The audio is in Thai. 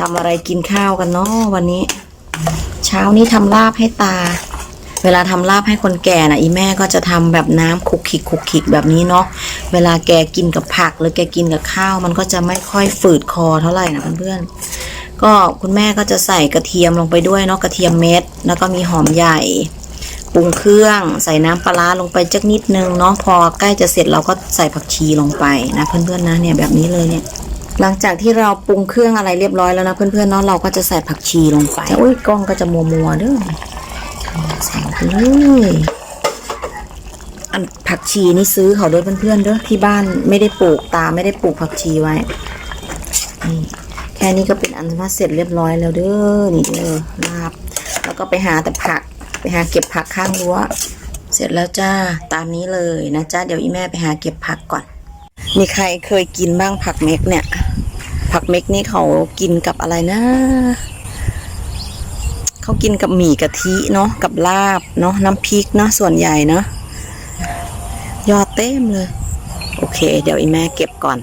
ทำอะไรกินข้าวกันเนาะวันนี้ เช้านี้ทำลาบให้ตา เวลาทำลาบให้คนแก่นะอีแม่ก็จะทำแบบน้ำคุกคลิกคุกคลิกแบบนี้เนาะเวลาแกกินกับผักหรือแกกินกับข้าว มันก็จะไม่ค่อยฝืดคอเท่าไหร่นะเพื่อนๆก็คุณแม่ก็จะใส่กระเทียมลงไปด้วยเนาะกระเทียมเม็ด แล้วก็มีหอมใหญ่ปรุงเครื่องใส่น้ำปลาร้าลงไปจักนิดนึงเนาะพอใกล้จะเสร็จเราก็ใส่ผักชีลงไปนะเพื่อนๆนะเนี่ยแบบนี้เลยเนี่ย หลังจากที่เราปรุงเครื่องอะไรเรียบร้อยแล้วนะเพื่อนๆเนาะเราก็จะใส่ผักชีลงไปอุ้ยกล้องก็จะมัวมัวๆเด้อใส่ไปเลยอันผักชีนี่ซื้อเขาด้วยเพื่อนๆเด้อที่บ้านไม่ได้ปลูกตาไม่ได้ปลูกผักชีไว้นี่แค่นี้ก็เป็นอันว่าเสร็จเรียบร้อยแล้วเด้อนี่เด้อลาบ แล้วก็ไปหาแต่ผักไปหาเก็บผักข้างรั้วเสร็จแล้วจ้าตามนี้เลยนะจ้าเดี๋ยวอีแม่ไปหาเก็บผักก่อน มีใครเคยกินบ้างผักเม็กเนี่ย ผักเม็กนี่เขากินกับอะไรนะ เขากินกับหมี่กะทิเนาะกับลาบเนาะน้ำพริกเนาะส่วนใหญ่เนาะยอดเต็มเลย โอเค เดี๋ยวอีแม่เก็บก่อน